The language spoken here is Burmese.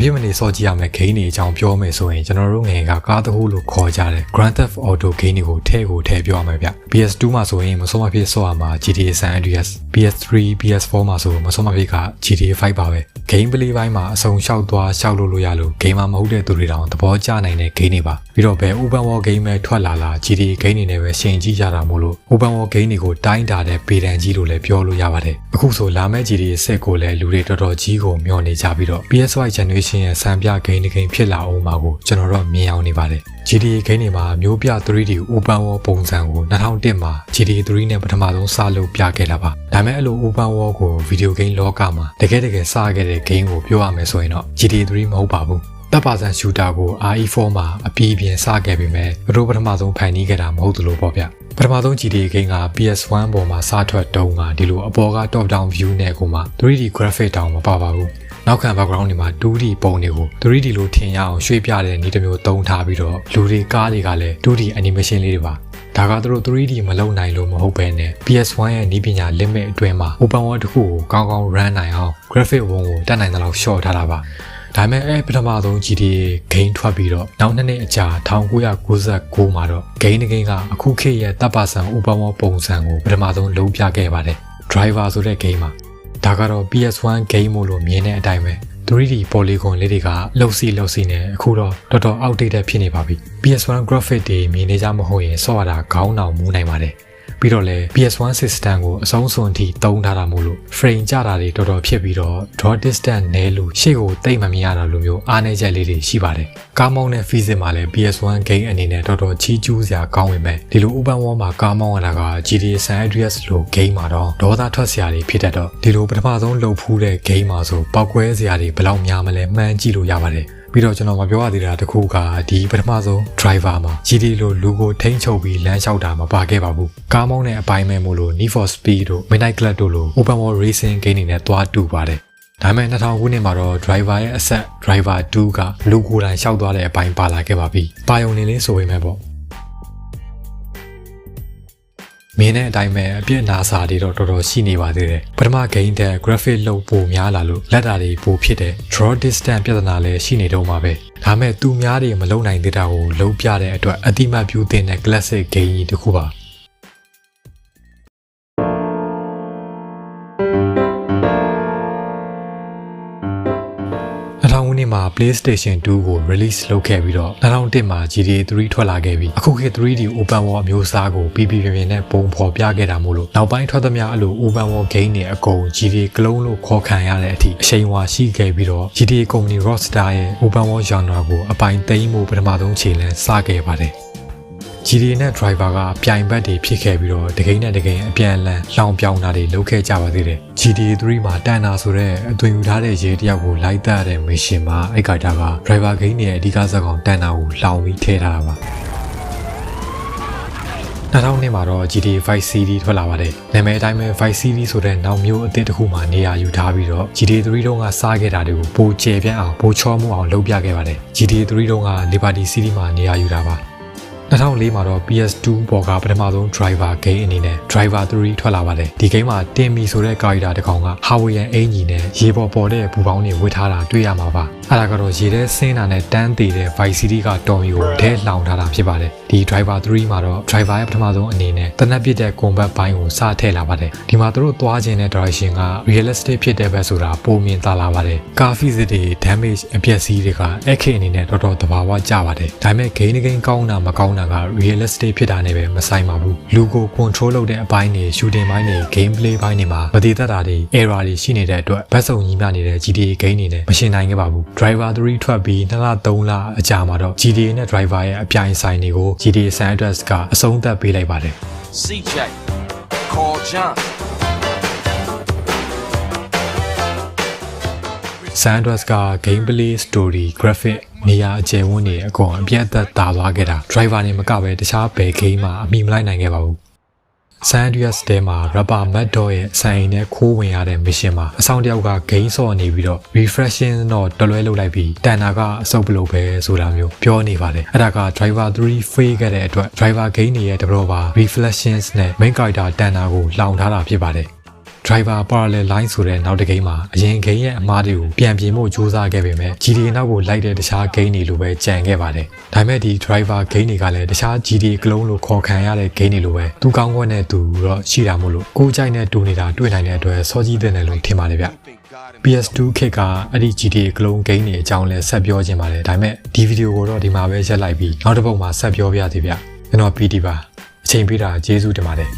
ဖြစ်မနေစော့ကြည့်ရမယ့် game တွေအကြောင်းပြောမယ်ဆိုရင်ကျွန်တော်တို့ငယ်ကကားတစ်ခုလို့ခေါ်ကြတယ် Grand Theft Auto game တွေကိုထည့်ကိုထည့်ပြောရမယ်ဗျ PS2 မှာဆိုရင်မစောမဖြစ်စော့ရမှာ GTA San Andreas PS3 PS4 မှာဆိုမစောမဖြစ်က GTA 5ပါပဲ game play ဘိုင်းမှာအဆုံလျှောက်သွားလျှောက်လို့လို့ရလို့ game မှာမဟုတ်တဲ့သူတွေတောင်သဘောကျနိုင်တဲ့ game တွေပါပြီးတော့ဘယ် open world game ပဲထွက်လာလာ GTA game တွေနဲ့ပဲရှင်ကြည့်ကြတာမို့လို့ open world game တွေကိုတိုင်းတာတဲ့ပေတံကြီးလို့လည်းပြောလို့ရပါတယ်အခုဆိုလာမယ့် GTA 7ကိုလည်းလူတွေတော်တော်ကြီးကိုမျှော်နေကြပြီးတော့ PS5 generation ရဲ့စံပြ game တစ် game ဖြစ်လာအောင်မှာကိုကျွန်တော်တို့မြင်အောင်နေပါတယ် GTA game တွေမှာမျိုးပြ 3D open world ပုံစံကို2001မှာ GTA 3နဲ့ပထမဆုံးစလုပ်ပြခဲ့တာပါဒါပေမဲ့အဲ့လို open world ကို video game လောကမှာတကယ်တကယ်စခဲ့တဲ့ game ကိုပြောရမယ်ဆိုရင်တော့ GTA 3မဟုတ်ပါဘူးတပ်ပါဇန်ရှူတာကို RE4 မှာအပြည့်အပြင်းစခဲ့ပေမဲ့ဘလို့ပထမဆုံးဖန်တီးခဲ့တာမဟုတ်သလိုပေါ့ဗျပထမဆုံး GTA game က PS1 ပေါ်မှာစထွက်တုန်းကဒီလိုအပေါ်က top down view နဲ့ကိုမှ 3D graphic တောင်မပါပါဘူး နောက်ခံ background တွေမှာ 2D ပုံတွေကို 3D လို့ထင်ရအောင်ရွှေ့ပြတဲ့နည်းတစ်မျိုးသုံးထားပြီးတော့လူတွေကားတွေကလည်း 2D animation လေးတွေပါဒါကသူတို့ 3D မလုပ်နိုင်လို့မဟုတ်ဘဲနဲ့ PS1 ရဲ့နည်းပညာ limit အတွင်းမှာ open world တစ်ခုကိုကောင်းကောင်း run နိုင်အောင် graphic ဝန်ကိုတက်နိုင်တဲ့လောက် short ထားတာပါဒါပေမဲ့အဲပထမဆုံး GTA game ထွက်ပြီးတော့နောက်နှစ်နှစ်အကြာ1999မှာတော့ game တစ် game ကအခုခေတ်ရဲ့တပ်ပါဆန် open world ပုံစံကိုပထမဆုံးလုံးပြခဲ့ပါတယ် driver ဆိုတဲ့ game မှာ ဒါကတော့ PS1 game မို့လို့မြင်တဲ့အတိုင်းပဲ 3D polygon လေးတွေကလှုပ်စီလှုပ်စီနေအခုတော့တော်တော် outdated ဖြစ်နေပါပြီ PS1 graphic တွေမြင်နေကြမဟုတ်ရင်စော့ရတာခေါင်းအောင်မူးနိုင်ပါတယ် ပြီးတော့လဲ PS1 system ကိုအဆုံးစွန်ထိတုံးထားတာမို့လို့ frame ကြတာတွေတော်တော်ဖြစ်ပြီးတော့ draw distance နဲလို့ရှေ့ကိုတိတ်မမြင်ရတာလိုမျိုးအားနည်းချက်လေးတွေရှိပါတယ်ကားမောင်းတဲ့ physics မှာလည်း PS1 game အနေနဲ့တော်တော်ချီးကျူးစရာကောင်းပေမဲ့ဒီလို open world မှာကားမောင်းရတာက GTA San Andreas လို game မှာတော့ဒေါသထွက်စရာတွေဖြစ်တတ်တော့ဒီလိုပထမဆုံးလှုပ်ဖူးတဲ့ game မှာဆိုပောက်ကွဲစရာတွေဘယ်လောက်များမလဲမှန်းကြည့်လို့ရပါတယ် ပြီးတော့ကျွန်တော်မပြောရသေးတာတခုကဒီပထမဆုံး driver မှာ GT လိုလူကိုထိန်းချုပ်ပြီးလမ်းလျှောက်တာမပါခဲ့ပါဘူးကားမောင်းတဲ့အပိုင်းမဲ့မို့လို့ Need for Speed တို့ Midnight Club တို့လို open world racing game တွေနဲ့တွားတူပါတယ်ဒါပေမဲ့2000ခုနှစ်မှာတော့ driver ရဲ့အဆက် driver 2ကလူကိုယ်တိုင်လျှောက်သွားတဲ့အပိုင်းပါလာခဲ့ပါပြီ။ပါယုံနေလေးဆိုပေမဲ့ပေါ့ မင်းနဲ့အတိုင်းပဲအပြစ်နာစာတွေတော့တော်တော်ရှိနေပါသေးတယ်ပထမ game တဲ့ graphic လောက်ပိုများလာလို့လက်တာတွေပိုဖြစ်တယ် draw distance ပြဿနာလည်းရှိနေတော့မှာပဲဒါမဲ့သူများတွေမလုံနိုင်သေးတာကိုလုံးပြတဲ့အတွက်အတိမတ်ပြုတင်တဲ့ classic game ကြီးတစ်ခုပါ နှစ်မှာ PlayStation 2ကို release လုပ်ခဲ့ပြီးတော့2001မှာ GTA 3ထွက်လာခဲ့ပြီးအခုခေတ် 3D Open World အမျိုးအစားကိုပြပြပြပြနဲ့ပုံဖော်ပြခဲ့တာမို့လို့နောက်ပိုင်းထွက်သမျှအလို Open World game တွေအကုန် GTA ကလုံးလို့ခေါ်ခံရတဲ့အထိအချိန်ဝါရှိခဲ့ပြီးတော့ GTA Company Rockstar ရဲ့ Open World genre ကိုအပိုင်သိမ်းမှုပထမဆုံးခြေလှမ်းစခဲ့ပါတယ် GTA နဲ့ driver ကပြိုင်ဘက်တွေဖြစ်ခဲ့ပြီးတော့တကိန်းနဲ့တကိန်းအပြန်အလှန်လောင်ပြောင်တာတွေလုပ်ခဲ့ကြပါသေးတယ် GTA 3မှာတန်နာဆိုတဲ့အသွင်ယူထားတဲ့ရေတယောက်ကိုလိုက်တတ်တဲ့ mission မှာအဲ့ကတာက driver ဂိမ်းရဲ့အဓိကဇက်ကောင်တန်နာကိုလောင်ပြီးထည့်ထားတာပါ2000နှစ်မှာတော့ GTA 5 series ထွက်လာပါတယ်။နာမည်အတိုင်းပဲ5 series ဆိုတဲ့နောက်မျိုးအသစ်တစ်ခုမှနေရာယူထားပြီးတော့ GTA 3တုန်းကစားခဲ့တာတွေကိုပိုကျယ်ပြန့်အောင်ပိုချောမှုအောင်လုပ်ပြခဲ့ပါတယ်။ GTA 3တုန်းက Liberty City မှာနေရာယူတာပါ။ 2004မှာတော့ PS2 ပေါ်ကပထမဆုံး driver game အနေနဲ့ driver 3ထွက်လာပါတယ်ဒီ game မှာတင်မီဆိုတဲ့ character တစ်ကောင်က Hawaiian အင်ဂျီနဲ့ရေပေါ်ပေါ်တဲ့ဘူပေါင်းတွေဝတ်ထားတာတွေ့ရမှာပါအဲ့ဒါကတော့ရေထဲဆင်းတာနဲ့တန်းသေးတဲ့ Vice City ကတော်မီကိုထဲလောင်ထားတာဖြစ်ပါတယ်ဒီ driver 3မှာတော့ driver ရဲ့ပထမဆုံးအနေနဲ့တနက်ပစ်တဲ့ combat ဘိုင်းကိုစထည့်လာပါတယ်ဒီမှာသူတို့သွားခြင်းတဲ့ direction က realistic ဖြစ်တဲ့ဘက်ဆိုတာပုံမြင်သာလာပါတယ်ကာဖီစစ်တွေ damage အပျက်စီးတွေကအခက်အနေနဲ့တော်တော်သဘာဝကျပါတယ်ဒါပေမဲ့ game တစ် game ကောင်းတာမကောင်းတာက realistic ဖြစ်တာနဲ့ပဲမဆိုင်ပါဘူးလူကို control လုပ်တဲ့အပိုင်းတွေ shooting ဘိုင်းတွေ gameplay ဘိုင်းတွေမှာမတည်တတ်တာတွေ error တွေရှိနေတဲ့အတွက်ဘက်စုံညီမျှနေတဲ့ GTA game တွေနဲ့မရှင်နိုင်ခဲ့ပါဘူး driver 3ထွက်ပြီး2လ3လအကြာမှာတော့ GTA နဲ့ driver ရဲ့အပြိုင်ဆိုင်တွေကို GTA San Andreas ကအဆုံးသတ်ပေးလိုက်ပါတယ် CJ, call John. San Andreas က gameplay story graphic နေရာအကျယ်ဝန်းတွေအကုန်အပြတ်အသက်တာသွားခဲ့တာ driver နေမကပဲတခြားဘယ် game မှာအမိမလိုက်နိုင်ခဲ့ပါဘူး San Andreas တဲမှာ Rapper Mad Dog ရဲ့ဆိုင်အိမ်နဲ့ခိုးဝင်ရတဲ့ mission မှာအဆောင်တယောက်က game ဆော့နေပြီးတော့ refreshing တော့တလွဲလုပ်လိုက်ပြီးတန်တာကအဆုပ်ပလို့ပဲဆိုတာမျိုးပြောနေပါတယ်အဲ့ဒါက driver 3 fail ခဲ့တဲ့အတွက် driver game တွေရဲ့ developer reflections နဲ့ main character တန်တာကိုလောင်ထားတာဖြစ်ပါတယ် Driver Parallel Line ဆိုတဲ့နောက်တစ်ဂိမ်းမှာအရင်ဂိမ်းရဲ့အမားတွေကိုပြန်ပြင်ဖို့ကြိုးစားခဲ့ပေမဲ့ GTA နောက်ကိုလိုက်တဲ့တခြားဂိမ်းတွေလိုပဲကြံခဲ့ပါတယ်။ဒါပေမဲ့ဒီ Driver ဂိမ်းတွေကလည်းတခြား GTA ကလုံးလိုခေါ်ခံရတဲ့ဂိမ်းတွေလိုပဲသူကောင်းခွင့်နဲ့သူတော့ရှိတာမို့လို့ကိုယ်ကြိုက်နဲ့တူနေတာတွေ့နိုင်တဲ့အတွက်စောကြီးတဲ့နယ်လို့ထင်ပါတယ်ဗျ။ PS2 ခေတ်ကအဲ့ဒီ GTA ကလုံးဂိမ်းတွေအကြောင်းလဲဆက်ပြောခြင်းပါတယ်ဒါပေမဲ့ဒီဗီဒီယိုကိုတော့ဒီမှာပဲရက်လိုက်ပြီးနောက်တစ်ပုတ်မှာဆက်ပြောပြသေးဗျကျွန်တော် PD ပါအချိန်ပေးတာကျေးဇူးတင်ပါတယ်